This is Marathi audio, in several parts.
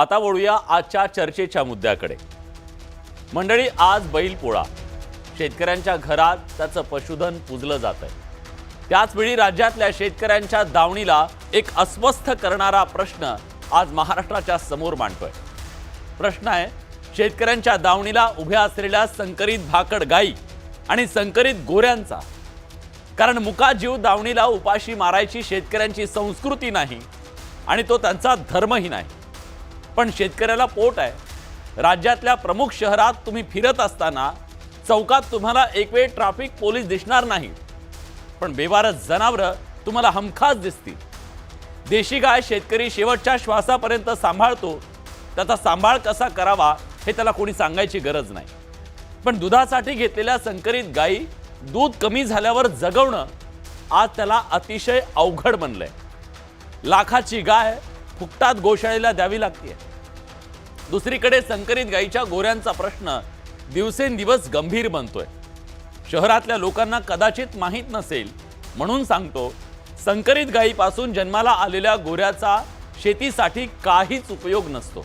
आता वळूया आजच्या चर्चेच्या मुद्द्याकडे. मंडळी आज बैलपोळा शेतकऱ्यांच्या घरात त्याचं पशुधन पुजलं जात आहे त्याचवेळी राज्यातल्या शेतकऱ्यांच्या दावणीला एक अस्वस्थ करणारा प्रश्न आज महाराष्ट्राच्या समोर मांडतोय. प्रश्न आहे शेतकऱ्यांच्या दावणीला उभ्या असलेल्या संकरित भाकड गाई आणि संकरित गोऱ्यांचा. कारण मुकाजीव दावणीला उपाशी मारायची शेतकऱ्यांची संस्कृती नाही आणि तो त्यांचा धर्मही नाही. पण शेतकऱ्याला पोट आहे. राज्यातल्या प्रमुख शहरात तुम्ही फिरत असताना चौकात तुम्हाला एक वेळ ट्रॅफिक पोलीस दिसणार नाही. पण बेवारस जनावरं तुम्हाला हमखास दिसतील. देशी गाय शेतकरी शेवटच्या श्वासापर्यंत सांभाळतो. त्याचा सांभाळ कसा करावा हे त्याला कोणी सांगायची गरज नाही. पण दुधासाठी घेतलेल्या संकरित गायी दूध कमी झाल्यावर जगवणं आज त्याला अतिशय अवघड बनलंय. लाखाची गाय फुकटात गोशाळेला द्यावी लागते दुसरीकडे संकरित गायीच्या गोऱ्यांचा प्रश्न दिवसेंदिवस गंभीर बनतोय. शहरातल्या लोकांना कदाचित माहीत नसेल म्हणून सांगतो संकरित गायीपासून जन्माला आलेल्या गोऱ्याचा शेतीसाठी काहीच उपयोग नसतो.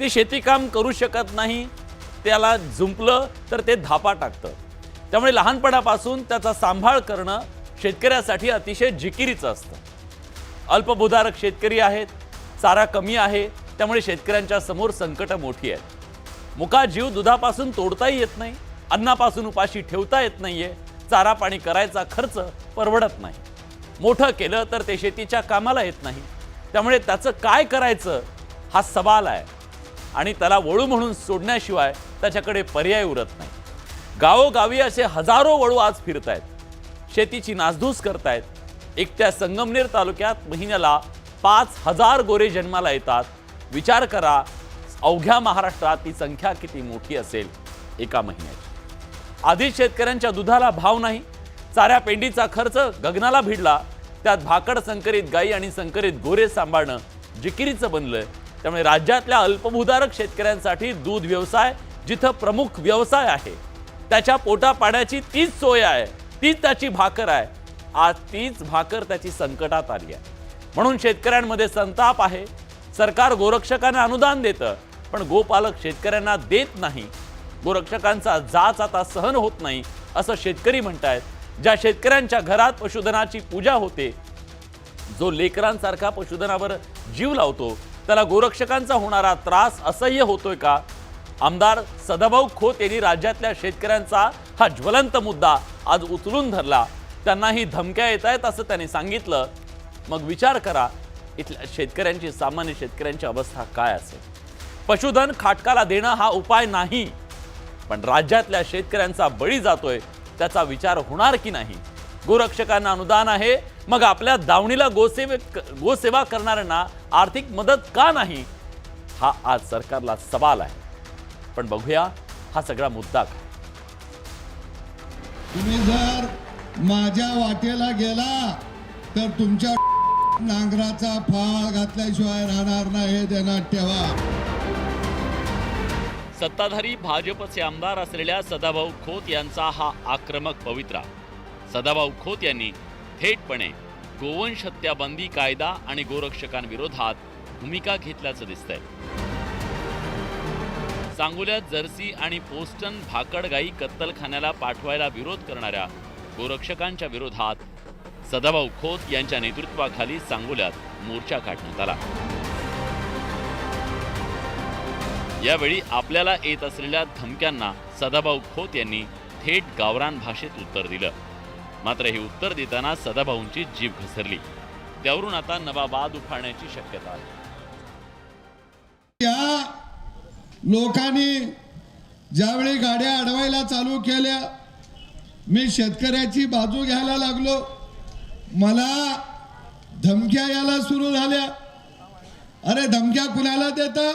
ते शेतीकाम करू शकत नाही त्याला झुंपलं तर ते धापा टाकतं. त्यामुळे लहानपणापासून त्याचा सांभाळ करणं शेतकऱ्यासाठी अतिशय जिकिरीचं असतं. अल्पभूधारक शेतकरी आहेत चारा कमी आहे त्यामुळे शेतकऱ्यांच्या समोर संकटं मोठी आहेत. मुका जीव दुधापासून तोडताही येत नाही अन्नापासून उपाशी ठेवता येत नाहीये चारा पाणी करायचा खर्च परवडत नाही. मोठं केलं तर ते शेतीच्या कामाला येत नाही. त्यामुळे त्याचं काय करायचं हा सवाल आहे. आणि त्याला वळू म्हणून सोडण्याशिवाय त्याच्याकडे पर्याय उरत नाही. गावोगावी असे हजारो वळू आज फिरतायत. शेतीची नासधूस करतायत. एकट्या संगमनेर तालुक्यात महिन्याला पाच हजार गोरे जन्माला येतात. विचार करा अवघ्या महाराष्ट्रात ती संख्या किती मोठी असेल एका महिन्याची. आधीच शेतकऱ्यांच्या दुधाला भाव नाही चाऱ्या पेंडीचा खर्च गगनाला भिडला त्यात भाकड संकरित गाई आणि संकरित गोरे सांभाळणं जिकिरीचं बनलंय. त्यामुळे राज्यातल्या अल्पभूधारक शेतकऱ्यांसाठी दूध व्यवसाय जिथं प्रमुख व्यवसाय आहे त्याच्या पोटा पाण्याची तीच सोय आहे तीच त्याची भाकर आहे. आज तीच भाकर त्याची संकटात आली आहे. म्हणून शेतकऱ्यांमध्ये संताप आहे सरकार गोरक्षकांना अनुदान देतं पण गोपालक शेतकऱ्यांना देत नाही. गोरक्षकांचा जाच आता सहन होत नाही असं शेतकरी म्हणतायत. ज्या शेतकऱ्यांच्या घरात पशुधनाची पूजा होते जो लेकरांसारखा पशुधनावर जीव लावतो त्याला गोरक्षकांचा होणारा त्रास असह्य होतोय का? आमदार सदाभाऊ खोत यांनी राज्यातल्या शेतकऱ्यांचा हा ज्वलंत मुद्दा आज उचलून धरला. त्यांनाही धमक्या येत आहेत असं त्यांनी सांगितलं. मग विचार करा इथल्या शेतकऱ्यांची सामान्य शेतकऱ्यांची अवस्था काय असेल? पशुधन खाटकाला देणं हा उपाय नाही. पण राज्यातल्या शेतकऱ्यांचा बळी जातोय त्याचा विचार होणार की नाही? गोरक्षकांना अनुदान आहे मग आपल्या दावणीला गोसेवे गोसेवा करणाऱ्यांना आर्थिक मदत का नाही? हा आज सरकारला सवाल आहे. पण बघूया हा सगळा मुद्दा काय? तुम्ही जर माझ्या वाटेला गेला तर तुमच्या नांगराचा फाळ घातल्याशिवाय राहणार नाही हे ध्यानात ठेवा. सत्ताधारी भाजपचे आमदार असलेल्या सदाभाऊ खोत यांचा हा आक्रमक पवित्रा. सदाभाऊ खोत यांनी थेटपणे गोवंश हत्याबंदी कायदा आणि गोरक्षकांविरोधात भूमिका घेतल्याचं दिसतंय. सांगोल्यात जर्सी आणि पोस्टन भाकड गाई कत्तलखान्याला पाठवायला विरोध करणाऱ्या गोरक्षकांच्या विरोधात सदाभाऊ खोत यांच्या नेतृत्वाखाली सांगोल्यात मोर्चा काढण्यात आला. यावेळी आपल्याला येत असलेल्या धमक्यांना सदाभाऊ खोत यांनी थेट गावरान भाषेत उत्तर दिलं. मात्र हे उत्तर देताना सदाभाऊंची जीभ घसरली. त्यावरून आता नवा वाद उफाळण्याची शक्यता आहे. या लोकांनी ज्यावेळी गाड्या अडवायला चालू केल्या मी शेतकऱ्याची बाजू घ्यायला लागलो. मला धमक्या यायला सुरू झाल्या. अरे धमक्या कुणाला देता?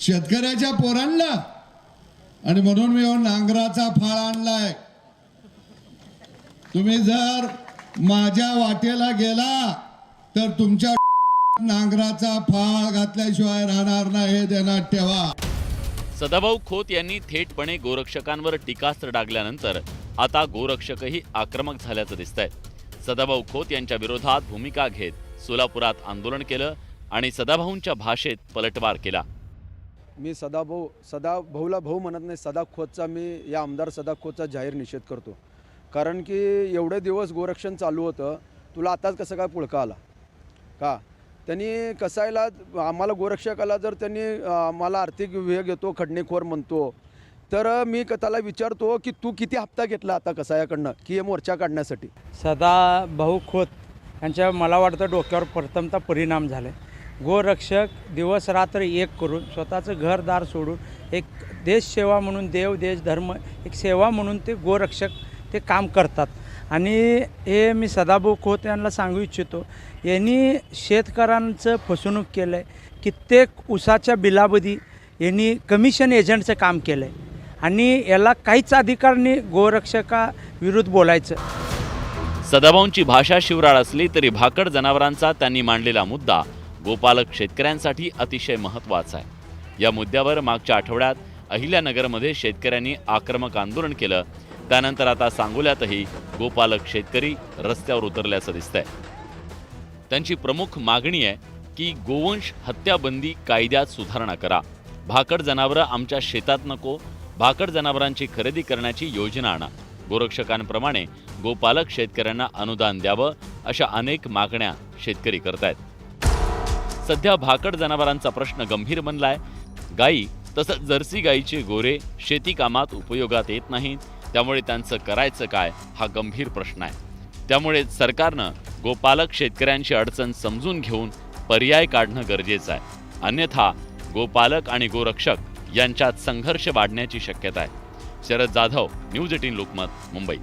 शेतकऱ्याच्या पोरांना. आणि म्हणून मी नांगराचा फाळ आणलाय. तुम्ही जर माझ्या वाटेला गेला तर तुमच्या नांगराचा फाळ घातल्याशिवाय राहणार नाही हे ठेवा. सदाभाऊ खोत यांनी थेटपणे गोरक्षकांवर टीकास्त्र डागल्यानंतर आता गोरक्षकही आक्रमक झाल्याचं दिसतंय. सदाभाऊ खोत यांच्या विरोधात भूमिका घेत सोलापुरात आंदोलन केलं आणि सदाभाऊंच्या भाषेत पलटवार केला. मी सदाभाऊ सदाभाऊला भाऊ म्हणत नाही सदा खोतचा मी या आमदार सदा खोतचा जाहीर निषेध करतो. कारण की एवढे दिवस गोरक्षण चालू होतं तुला आताच कसं काय पुळका आला? का? त्यांनी कसायला आम्हाला गोरक्षकाला जर त्यांनी आम्हाला आर्थिक विवेक घेतो खडणेखोर म्हणतो तर मी त्याला विचारतो की तू किती हप्ता घेतला आता कसायाकडनं? की हे मोर्चा काढण्यासाठी? सदा भाऊ खोत यांच्या मला वाटतं डोक्यावर प्रथमता परिणाम झाले गोरक्षक दिवस रात्र एक करून स्वतःचं घरदार सोडून एक देश सेवा म्हणून देव देश धर्म एक सेवा म्हणून ते गोरक्षक ते काम करतात. आणि हे मी सदाभाऊ खोत यांना सांगू इच्छितो यांनी शेतकऱ्यांचं फसवणूक केलं आहे कित्येक उसाच्या बिलाबधी यांनी कमिशन एजंटचं काम केलं आहे आणि याला काहीच अधिकार नाही गोरक्षका विरुद्ध बोलायचं. सदाभाऊंची भाषा शिवराळ असली तरी भाकड जनावरांचा त्यांनी मांडलेला मुद्दा गोपालक शेतकऱ्यांसाठी अतिशय महत्त्वाचा आहे. या मुद्द्यावर मागच्या आठवड्यात अहिल्यानगरमध्ये शेतकऱ्यांनी आक्रमक आंदोलन केलं. त्यानंतर आता सांगोल्यातही गोपालक शेतकरी रस्त्यावर उतरल्याचं दिसतंय. त्यांची प्रमुख मागणी आहे की गोवंश हत्याबंदी कायद्यात सुधारणा करा. भाकड जनावरं आमच्या शेतात नको भाकड जनावरांची खरेदी करण्याची योजना आणा. गोरक्षकांप्रमाणे गोपालक शेतकऱ्यांना अनुदान द्यावं अशा अनेक मागण्या शेतकरी करतायत. सध्या भाकड जनावरांचा प्रश्न गंभीर बनलाय. गायी तसंच जर्सी गायीचे गोरे शेती कामात उपयोगात येत नाहीत. त्यामुळे त्यांचं करायचं काय हा गंभीर प्रश्न आहे. त्यामुळे सरकारनं गोपालक शेतकऱ्यांची अडचण समजून घेऊन पर्याय काढणं गरजेचं आहे. अन्यथा गोपालक आणि गोरक्षक यांच्यात संघर्ष वाढण्याची शक्यता आहे. Sharad Jadhav news eighteen Lokmat Mumbai.